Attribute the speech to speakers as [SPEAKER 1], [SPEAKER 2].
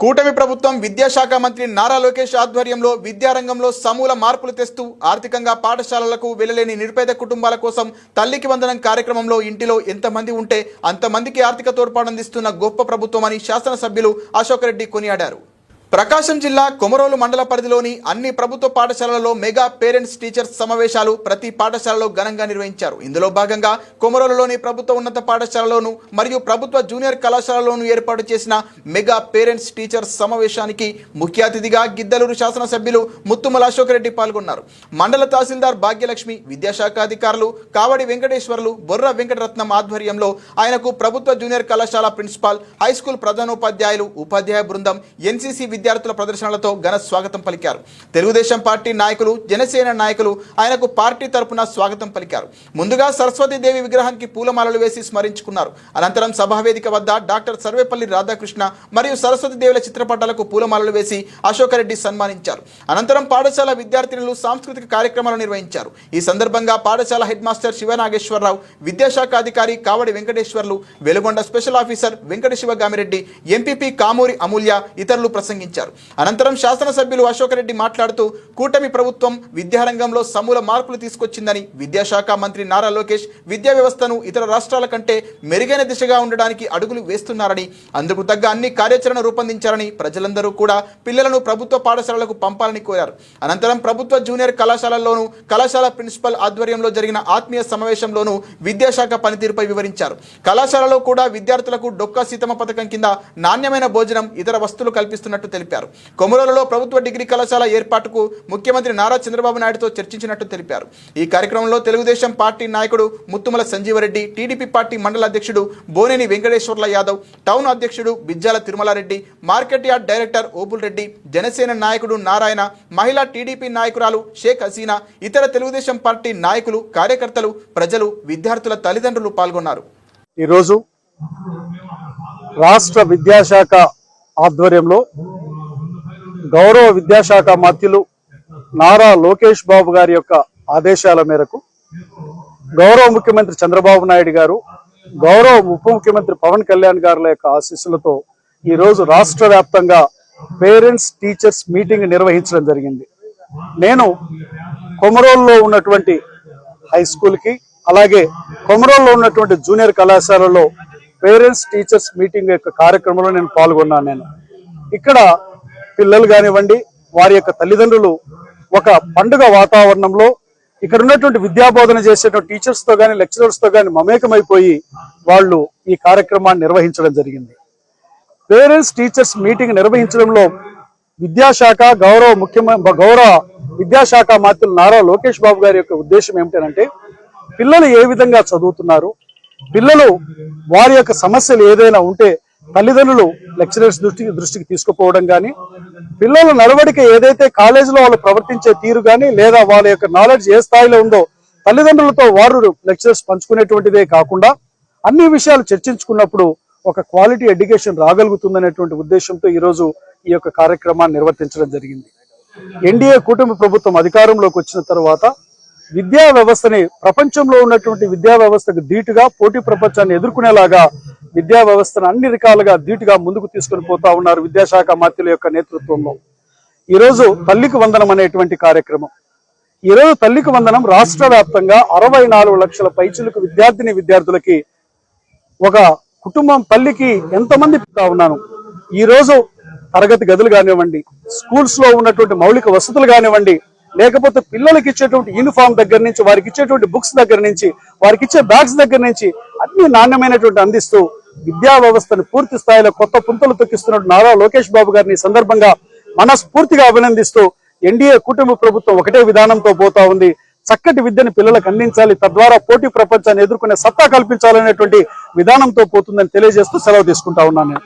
[SPEAKER 1] కూటమి ప్రభుత్వం విద్యాశాఖ మంత్రి నారా లోకేష్ ఆధ్వర్యంలో విద్యారంగంలో సమూల మార్పులు తెస్తూ ఆర్థికంగా పాఠశాలలకు వెళ్ళలేని నిరుపేద కుటుంబాల కోసం తల్లికి వందనం కార్యక్రమంలో ఇంటిలో ఎంతమంది ఉంటే అంతమందికి ఆర్థిక తోడ్పాటు అందిస్తున్న గొప్ప ప్రభుత్వం అని శాసనసభ్యులు అశోక్ రెడ్డి కొనియాడారు. ప్రకాశం జిల్లా కొమరోలు మండల పరిధిలోని అన్ని ప్రభుత్వ పాఠశాలలలో మెగా పేరెంట్స్ టీచర్స్ సమావేశాలు ప్రతి పాఠశాలలో ఘనంగా నిర్వహించారు. ఇందులో భాగంగా కొమరోలులోని ప్రభుత్వ ఉన్నత పాఠశాలలోను మరియు ప్రభుత్వ జూనియర్ కళాశాలలోను ఏర్పాటు చేసిన మెగా పేరెంట్స్ టీచర్స్ సమావేశానికి ముఖ్య అతిథిగా గిద్దలూరు శాసనసభ్యులు ముత్తుమల అశోక్ రెడ్డి పాల్గొన్నారు. మండల తహసీల్దార్ భాగ్యలక్ష్మి విద్యాశాఖ అధికారులు కావడి వెంకటేశ్వర్లు బొర్ర వెంకటరత్నం ఆధ్వర్యంలో ఆయనకు ప్రభుత్వ జూనియర్ కళాశాల ప్రిన్సిపాల్ హై స్కూల్ ప్రధానోపాధ్యాయులు ఉపాధ్యాయ బృందం ఎన్సీసీ విద్యార్థుల ప్రదర్శనలతో ఘన స్వాగతం పలికారు. తెలుగుదేశం పార్టీ నాయకులు జనసేన నాయకులు ఆయనకు పార్టీ తరపున స్వాగతం పలికారు. ముందుగా సరస్వతీదేవి విగ్రహానికి పూలమాలలు వేసి స్మరించుకున్నారు. అనంతరం సభావేదిక వద్ద డాక్టర్ సర్వేపల్లి రాధాకృష్ణ మరియు సరస్వతీదేవుల చిత్రపటాలకు పూలమాలలు వేసి అశోకరెడ్డి సన్మానించారు. అనంతరం పాఠశాల విద్యార్థినులు సాంస్కృతిక కార్యక్రమాలు నిర్వహించారు. ఈ సందర్భంగా పాఠశాల హెడ్ మాస్టర్ శివనాగేశ్వరరావు విద్యాశాఖ అధికారి Kavadi Venkateswarlu Veligonda special officer Venkata Sivagamireddy MPP Kamuri Amulya ఇతరులు ప్రసంగించారు. అనంతరం శాసనసభ్యులు అశోకరెడ్డి మాట్లాడుతూ కూటమి ప్రభుత్వం విద్యారంగంలో సమూల మార్పులు తీసుకొచ్చిందని విద్యాశాఖ మంత్రి నారా లోకేష్ విద్యా వ్యవస్థను ఇతర రాష్ట్రాల కంటే మెరుగైన దిశగా ఉండడానికి అడుగులు వేస్తున్నారని అందుకు తగ్గ అన్ని కార్యాచరణ రూపొందించారని ప్రజలందరూ కూడా పిల్లలను ప్రభుత్వ పాఠశాలలకు పంపాలని కోరారు. అనంతరం ప్రభుత్వ జూనియర్ కళాశాలల్లోనూ కళాశాల ప్రిన్సిపల్ ఆధ్వర్యంలో జరిగిన ఆత్మీయ సమావేశంలోనూ విద్యాశాఖ పనితీరుపై వివరించారు. కళాశాలలో కూడా విద్యార్థులకు డొక్కా సీతమ్మ పథకం కింద నాణ్యమైన భోజనం ఇతర వస్తువులు కల్పిస్తున్నట్టు తెలిపారు. కొమరోలలో ప్రభుత్వ డిగ్రీ కళాశాల ఏర్పాటుకు ముఖ్యమంత్రి నారా చంద్రబాబు నాయుడుతో చర్చించినట్టు తెలిపారు. ఈ కార్యక్రమంలో తెలుగుదేశం పార్టీ నాయకుడు ముత్తుమల సంజీవరెడ్డి టీడీపీ పార్టీ మండల అధ్యక్షుడు బోనేని వెంకటేశ్వర్ల యాదవ్ టౌన్ అధ్యక్షుడు Bijjala Tirumalareddy market yard director Obul Reddy Janasena నాయకుడు నారాయణ మహిళా టీడీపీ నాయకురాలు షేక్ హసీనా ఇతర తెలుగుదేశం పార్టీ నాయకులు కార్యకర్తలు ప్రజలు విద్యార్థుల తల్లిదండ్రులు పాల్గొన్నారు.
[SPEAKER 2] ఈరోజు రాష్ట్ర విద్యాశాఖ ఆధ్వర్యంలో గౌరవ విద్యాశాఖ మంత్రులు నారా లోకేష్ బాబు గారి యొక్క ఆదేశాల మేరకు గౌరవ ముఖ్యమంత్రి చంద్రబాబు నాయుడు గారు గౌరవ ఉప ముఖ్యమంత్రి పవన్ కళ్యాణ్ గారుల యొక్క ఆశీస్సులతో ఈరోజు రాష్ట్ర వ్యాప్తంగా పేరెంట్స్ టీచర్స్ మీటింగ్ నిర్వహించడం జరిగింది. నేను కొమరోల్లో ఉన్నటువంటి హై స్కూల్కి అలాగే కొమరోల్లో ఉన్నటువంటి జూనియర్ కళాశాలలో పేరెంట్స్ టీచర్స్ మీటింగ్ యొక్క కార్యక్రమంలో నేను పాల్గొన్నాను నేను. ఇక్కడ పిల్లలు కానివ్వండి వారి యొక్క తల్లిదండ్రులు ఒక పండుగ వాతావరణంలో ఇక్కడ ఉన్నటువంటి విద్యాబోధన చేసేటువంటి టీచర్స్తో కానీ లెక్చరర్స్తో కానీ మమేకమైపోయి వాళ్ళు ఈ కార్యక్రమాన్ని నిర్వహించడం జరిగింది. పేరెంట్స్ టీచర్స్ మీటింగ్ నిర్వహించడంలో విద్యాశాఖ గౌరవ ముఖ్యమంత్రి గౌరవ విద్యాశాఖ మంత్రులు నారా లోకేష్ బాబు గారి యొక్క ఉద్దేశం ఏమిటంటే పిల్లలు ఏ విధంగా చదువుతున్నారు పిల్లలు వారి యొక్క సమస్యలు ఏదైనా ఉంటే తల్లిదండ్రులు లెక్చరర్స్ దృష్టికి దృష్టికి తీసుకుపోవడం కానీ పిల్లల నడవడిక ఏదైతే కాలేజీలో వాళ్ళు ప్రవర్తించే తీరు కానీ లేదా వాళ్ళ యొక్క నాలెడ్జ్ ఏ స్థాయిలో ఉందో తల్లిదండ్రులతో వారు లెక్చరర్స్ పంచుకునేటువంటిదే కాకుండా అన్ని విషయాలు చర్చించుకున్నప్పుడు ఒక క్వాలిటీ ఎడ్యుకేషన్ రాగలుగుతుందనేటువంటి ఉద్దేశంతో ఈరోజు ఈ యొక్క కార్యక్రమాన్ని నిర్వర్తించడం జరిగింది. ఎన్డీఏ కూటమి ప్రభుత్వం అధికారంలోకి వచ్చిన తర్వాత విద్యా వ్యవస్థని ప్రపంచంలో ఉన్నటువంటి విద్యా వ్యవస్థకు ధీటుగా పోటీ ప్రపంచాన్ని ఎదుర్కొనేలాగా విద్యా వ్యవస్థను అన్ని రకాలుగా ధీటుగా ముందుకు తీసుకొని పోతా ఉన్నారు విద్యాశాఖ మంత్రుల యొక్క నేతృత్వంలో. ఈరోజు తల్లికి వందనం అనేటువంటి కార్యక్రమం. ఈరోజు తల్లికి వందనం రాష్ట్ర వ్యాప్తంగా అరవై నాలుగు లక్షల పైచులకు విద్యార్థిని విద్యార్థులకి ఒక కుటుంబం తల్లికి ఎంతమంది పితా ఉన్నాను. ఈ రోజు తరగతి గదులు కానివ్వండి స్కూల్స్లో ఉన్నటువంటి మౌలిక వసతులు కానివ్వండి లేకపోతే పిల్లలకి ఇచ్చేటువంటి యూనిఫామ్ దగ్గర నుంచి వారికి ఇచ్చేటువంటి బుక్స్ దగ్గర నుంచి వారికి ఇచ్చే బ్యాగ్స్ దగ్గర నుంచి అన్ని నాణ్యమైనటువంటి అందిస్తూ విద్యా వ్యవస్థను పూర్తి స్థాయిలో కొత్త పుంతలు తొక్కిస్తున్నట్టు నారా లోకేష్ బాబు గారిని సందర్భంగా మనస్ఫూర్తిగా అభినందిస్తూ ఎన్డీఏ కుటుంబ ప్రభుత్వం ఒకటే విధానంతో పోతా ఉంది. చక్కటి విద్యను పిల్లలకు అందించాలి. తద్వారా పోటీ ప్రపంచాన్ని ఎదుర్కొనే సత్తా కల్పించాలనేటువంటి విధానంతో పోతుందని తెలియజేస్తూ సెలవు తీసుకుంటా ఉన్నాను నేను.